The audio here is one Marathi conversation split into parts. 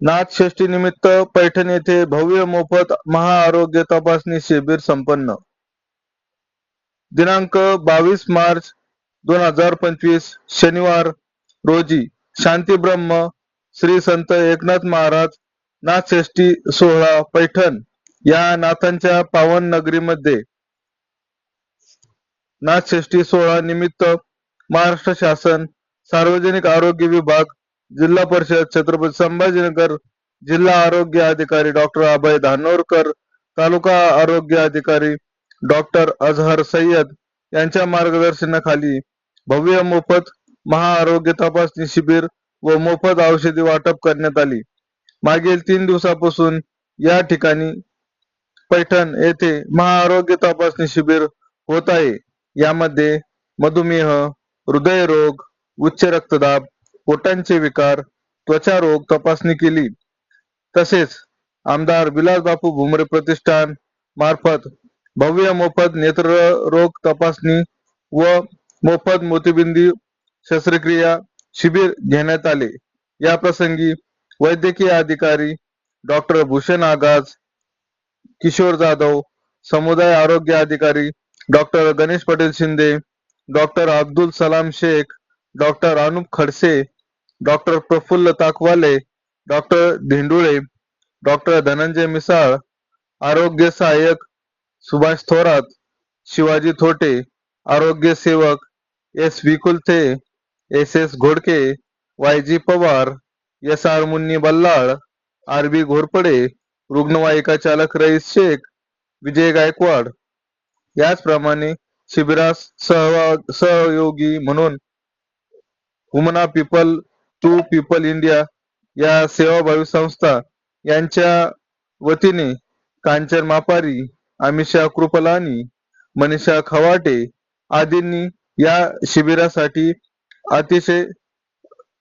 नाथषष्ठी निमित्त पैठण येथे भव्य मोफत महाआरोग्य तपासणी शिबिर संपन्न. दिनांक बावीस मार्च दोन हजार पंचवीस शनिवार रोजी शांती ब्रह्म श्री संत एकनाथ महाराज नाथषष्ठी सोहळा पैठण या नाथांच्या पावन नगरीमध्ये. नाथषष्ठी सोहळा निमित्त महाराष्ट्र शासन सार्वजनिक आरोग्य विभाग जिल्हा परिषद छत्रपती संभाजीनगर जिल्हा आरोग्य अधिकारी डॉक्टर अभय धानोरकर तालुका आरोग्य अधिकारी डॉक्टर अजहर सय्यद यांच्या मार्गदर्शनाखाली भव्य मोफत महाआरोग्य तपासणी शिबिर व मोफत औषधी वाटप करण्यात आली. मागील तीन दिवसापासून या ठिकाणी पैठण येथे महाआरोग्य तपासणी शिबिर होत आहे. यामध्ये मधुमेह हृदयरोग उच्च रक्तदाब पोटांचे विकार त्वचा रोग तपासणी केली. तसेच आमदार विलास बापू भुमरे प्रतिष्ठान मार्फत भव्य मोफत नेत्र रोग तपासणी व मोफत मोतीबिंदी शस्त्रक्रिया शिबिर घेण्यात आले. या प्रसंगी वैद्यकीय अधिकारी डॉक्टर भूषण आगाज किशोर जाधव समुदाय आरोग्य अधिकारी doctor Ganesh Patel Shinde doctor Abdul Salam Shaikh doctor Anup Khadse doctor Praful Takawale doctor Dhendule doctor Dhananjay Misal आरोग्य सहाय्यक सुभाष थोरात शिवाजी थोटे आरोग्य सेवक S Vikulthe S S Ghodke Y G Pawar S R Munni Ballal R B Ghorpade रुग्णवाहिका चालक रईस शेख विजय गायकवाड. याचप्रमाणे शिबिरास सहभाग सहयोगी म्हणून Humana people to people India या सेवाभावी संस्था यांच्या वतीने कांचन मापारी अमिषा कृपलानी मनीषा खवाटे आदींनी या शिबिरासाठी अतिशय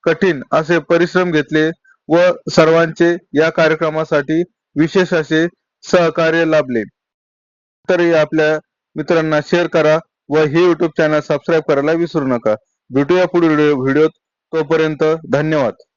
कठीण असे परिश्रम घेतले व सर्वांचे या कार्यक्रमासाठी विशेष असे सहकार्य लाभले. तरी आपल्या मित्रांना शेअर करा व हे युट्यूब चॅनल सबस्क्राईब करायला विसरू नका. भेटूया पुढील व्हिडिओत तोपर्यंत धन्यवाद.